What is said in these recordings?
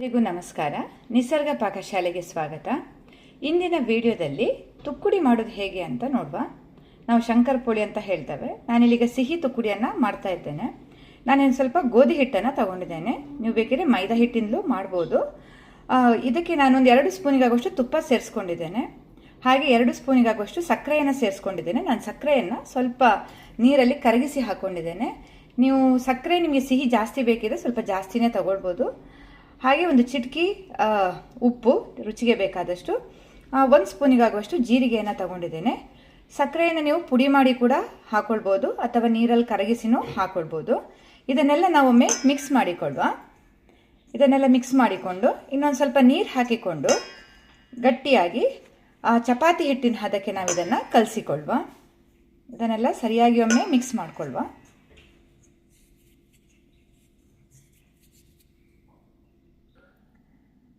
ಎಲ್ಲರಿಗೂ ನಮಸ್ಕಾರ. ನಿಸರ್ಗ ಪಾಕಶಾಲೆಗೆ ಸ್ವಾಗತ. ಇಂದಿನ ವಿಡಿಯೋದಲ್ಲಿ ತುಕ್ಕುಡಿ ಮಾಡೋದು ಹೇಗೆ ಅಂತ ನೋಡುವ. ನಾವು ಶಂಕರ್ ಪುಳಿ ಅಂತ ಹೇಳ್ತೇವೆ. ನಾನಿಲ್ಲಿಗ ಸಿಹಿ ತುಕ್ಕುಡಿಯನ್ನು ಮಾಡ್ತಾ ಇದ್ದೇನೆ. ನಾನೇನು ಸ್ವಲ್ಪ ಗೋಧಿ ಹಿಟ್ಟನ್ನು ತಗೊಂಡಿದ್ದೇನೆ. ನೀವು ಬೇಕಿದ್ರೆ ಮೈದಾ ಹಿಟ್ಟಿಂದಲೂ ಮಾಡ್ಬೋದು. ಇದಕ್ಕೆ ನಾನೊಂದು ಎರಡು ಸ್ಪೂನಿಗಾಗುವಷ್ಟು ತುಪ್ಪ ಸೇರಿಸ್ಕೊಂಡಿದ್ದೇನೆ. ಹಾಗೆ ಎರಡು ಸ್ಪೂನಿಗಾಗುವಷ್ಟು ಸಕ್ಕರೆಯನ್ನು ಸೇರಿಸ್ಕೊಂಡಿದ್ದೇನೆ. ನಾನು ಸಕ್ಕರೆಯನ್ನು ಸ್ವಲ್ಪ ನೀರಲ್ಲಿ ಕರಗಿಸಿ ಹಾಕ್ಕೊಂಡಿದ್ದೇನೆ ನೀವು ಸಕ್ಕರೆ ನಿಮಗೆ ಸಿಹಿ ಜಾಸ್ತಿ ಬೇಕಿದ್ರೆ ಸ್ವಲ್ಪ ಜಾಸ್ತಿನೇ ತಗೊಳ್ಬೋದು. ಹಾಗೆ ಒಂದು ಚಿಟಕಿ ಉಪ್ಪು ರುಚಿಗೆ ಬೇಕಾದಷ್ಟು. ಒಂದು ಸ್ಪೂನಿಗಾಗುವಷ್ಟು ಜೀರಿಗೆಯನ್ನು ತಗೊಂಡಿದ್ದೇನೆ. ಸಕ್ಕರೆಯನ್ನು ನೀವು ಪುಡಿ ಮಾಡಿ ಕೂಡ ಹಾಕ್ಕೊಳ್ಬೋದು ಅಥವಾ ನೀರಲ್ಲಿ ಕರಗಿಸಿನೂ ಹಾಕ್ಕೊಳ್ಬೋದು ಇದನ್ನೆಲ್ಲ ನಾವೊಮ್ಮೆ ಮಿಕ್ಸ್ ಮಾಡಿಕೊಳ್ಳುವ. ಇದನ್ನೆಲ್ಲ ಮಿಕ್ಸ್ ಮಾಡಿಕೊಂಡು ಇನ್ನೊಂದು ಸ್ವಲ್ಪ ನೀರು ಹಾಕಿಕೊಂಡು ಗಟ್ಟಿಯಾಗಿ ಚಪಾತಿ ಹಿಟ್ಟಿನ ಹದಕ್ಕೆ ನಾವು ಇದನ್ನು ಕಲಸಿಕೊಳ್ಳುವ. ಇದನ್ನೆಲ್ಲ ಸರಿಯಾಗಿ ಒಮ್ಮೆ ಮಿಕ್ಸ್ ಮಾಡಿಕೊಳ್ಳುವ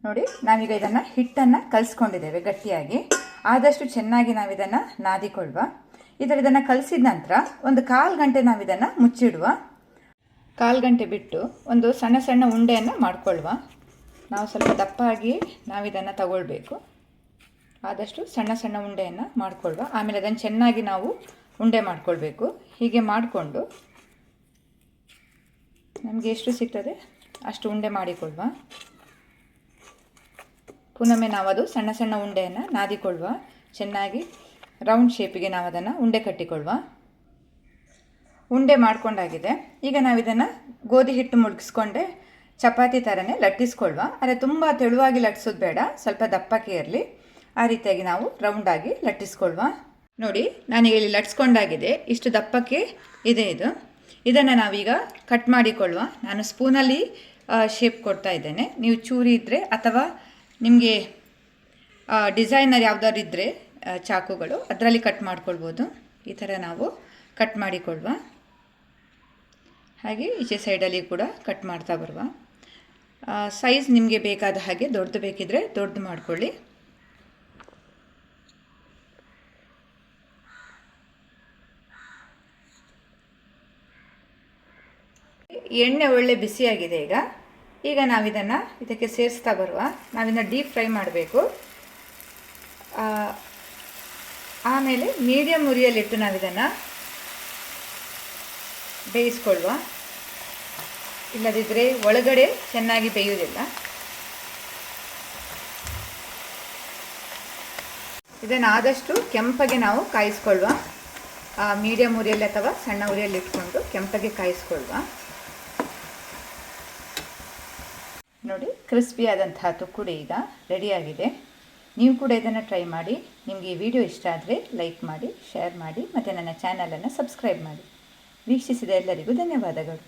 ನೋಡಿ, ನಾವೀಗ ಇದನ್ನು ಹಿಟ್ಟನ್ನು ಕಲಿಸ್ಕೊಂಡಿದ್ದೇವೆ ಗಟ್ಟಿಯಾಗಿ. ಆದಷ್ಟು ಚೆನ್ನಾಗಿ ನಾವಿದನ್ನು ನಾದಿಕೊಳ್ಳುವ ಇದರ ಇದನ್ನು ಕಲಿಸಿದ ನಂತರ ಒಂದು ಕಾಲು ಗಂಟೆ ನಾವಿದನ್ನು ಮುಚ್ಚಿಡುವ. ಕಾಲು ಗಂಟೆ ಬಿಟ್ಟು ಒಂದು ಸಣ್ಣ ಸಣ್ಣ ಉಂಡೆಯನ್ನು ಮಾಡ್ಕೊಳ್ಳುವ ನಾವು ಸ್ವಲ್ಪ ದಪ್ಪಾಗಿ ನಾವಿದನ್ನು ತಗೊಳ್ಬೇಕು. ಆದಷ್ಟು ಸಣ್ಣ ಸಣ್ಣ ಉಂಡೆಯನ್ನು ಮಾಡಿಕೊಳ್ಳುವ ಆಮೇಲೆ ಅದನ್ನು ಚೆನ್ನಾಗಿ ನಾವು ಉಂಡೆ ಮಾಡಿಕೊಳ್ಬೇಕು. ಹೀಗೆ ಮಾಡಿಕೊಂಡು ನಮಗೆ ಎಷ್ಟು ಸಿಗ್ತದೆ ಅಷ್ಟು ಉಂಡೆ ಮಾಡಿಕೊಳ್ಳುವ ಪುನೊಮ್ಮೆ ನಾವು ಅದು ಸಣ್ಣ ಸಣ್ಣ ಉಂಡೆಯನ್ನು ನಾದಿಕೊಳ್ಳುವ. ಚೆನ್ನಾಗಿ ರೌಂಡ್ ಶೇಪಿಗೆ ನಾವು ಅದನ್ನು ಉಂಡೆ ಕಟ್ಟಿಕೊಳ್ಳುವ. ಉಂಡೆ ಮಾಡ್ಕೊಂಡಾಗಿದೆ. ಈಗ ನಾವಿದನ್ನು ಗೋಧಿ ಹಿಟ್ಟು ಮುಳುಗಿಸ್ಕೊಂಡೆ ಚಪಾತಿ ಥರನೇ ಲಟ್ಟಿಸ್ಕೊಳ್ಳುವ. ಆದರೆ ತುಂಬ ತೆಳುವಾಗಿ ಲಟ್ಟಿಸೋದು ಬೇಡ, ಸ್ವಲ್ಪ ದಪ್ಪಕ್ಕೆ ಇರಲಿ. ಆ ರೀತಿಯಾಗಿ ನಾವು ರೌಂಡಾಗಿ ಲಟ್ಟಿಸ್ಕೊಳ್ಳುವ. ನೋಡಿ ನಾನೀಗ ಇಲ್ಲಿ ಲಟ್ಸ್ಕೊಂಡಾಗಿದೆ ಇಷ್ಟು ದಪ್ಪಕ್ಕೆ ಇದೆ ಇದು. ಇದನ್ನು ನಾವೀಗ ಕಟ್ ಮಾಡಿಕೊಳ್ಳುವ. ನಾನು ಸ್ಪೂನಲ್ಲಿ ಶೇಪ್ ಕೊಡ್ತಾ ಇದ್ದೇನೆ. ನೀವು ಚೂರಿ ಇದ್ದರೆ ಅಥವಾ ನಿಮಗೆ ಡಿಸೈನರ್ ಯಾವುದಾದ್ರು ಇದ್ದರೆ ಚಾಕುಗಳು, ಅದರಲ್ಲಿ ಕಟ್ ಮಾಡ್ಕೊಳ್ಬೋದು. ಈ ಥರ ನಾವು ಕಟ್ ಮಾಡಿಕೊಳ್ಳುವ ಹಾಗೆ ಈಚೆ ಸೈಡಲ್ಲಿ ಕೂಡ ಕಟ್ ಮಾಡ್ತಾ ಬರುವ. ಸೈಜ್ ನಿಮಗೆ ಬೇಕಾದ ಹಾಗೆ ದೊಡ್ಡದು ಬೇಕಿದ್ದರೆ ದೊಡ್ಡದು ಮಾಡ್ಕೊಳ್ಳಿ. ಎಣ್ಣೆ ಒಳ್ಳೆ ಬಿಸಿಯಾಗಿದೆ ಈಗ. ಈಗ ನಾವಿದನ್ನು ಇದಕ್ಕೆ ಸೇರಿಸ್ತಾ ಬರುವ ನಾವಿದನ್ನು ಡೀಪ್ ಫ್ರೈ ಮಾಡಬೇಕು. ಆಮೇಲೆ ಮೀಡಿಯಮ್ ಉರಿಯಲ್ಲಿಟ್ಟು ನಾವಿದನ್ನು ಬೇಯಿಸ್ಕೊಳ್ಳುವ. ಇಲ್ಲದಿದ್ದರೆ ಒಳಗಡೆ ಚೆನ್ನಾಗಿ ಬೇಯುವುದಿಲ್ಲ. ಇದನ್ನು ಆದಷ್ಟು ಕೆಂಪಗೆ ನಾವು ಕಾಯಿಸ್ಕೊಳ್ಳುವ. ಮೀಡಿಯಂ ಉರಿಯಲ್ಲಿ ಅಥವಾ ಸಣ್ಣ ಉರಿಯಲ್ಲಿ ಇಟ್ಕೊಂಡು ಕೆಂಪಗೆ ಕಾಯಿಸ್ಕೊಳ್ಳುವ. ನೋಡಿ ಕ್ರಿಸ್ಪಿಯಾದಂತಹ ತುಕ್ಕುಡಿ ಈಗ ರೆಡಿಯಾಗಿದೆ ನೀವು ಕೂಡ ಇದನ್ನು ಟ್ರೈ ಮಾಡಿ, ನಿಮಗೆ ಈ ವಿಡಿಯೋ ಇಷ್ಟ ಆದರೆ ಲೈಕ್ ಮಾಡಿ ಶೇರ್ ಮಾಡಿ, ಮತ್ತು ನನ್ನ ಚಾನಲನ್ನು ಸಬ್ಸ್ಕ್ರೈಬ್ ಮಾಡಿ. ವೀಕ್ಷಿಸಿದ ಎಲ್ಲರಿಗೂ ಧನ್ಯವಾದಗಳು.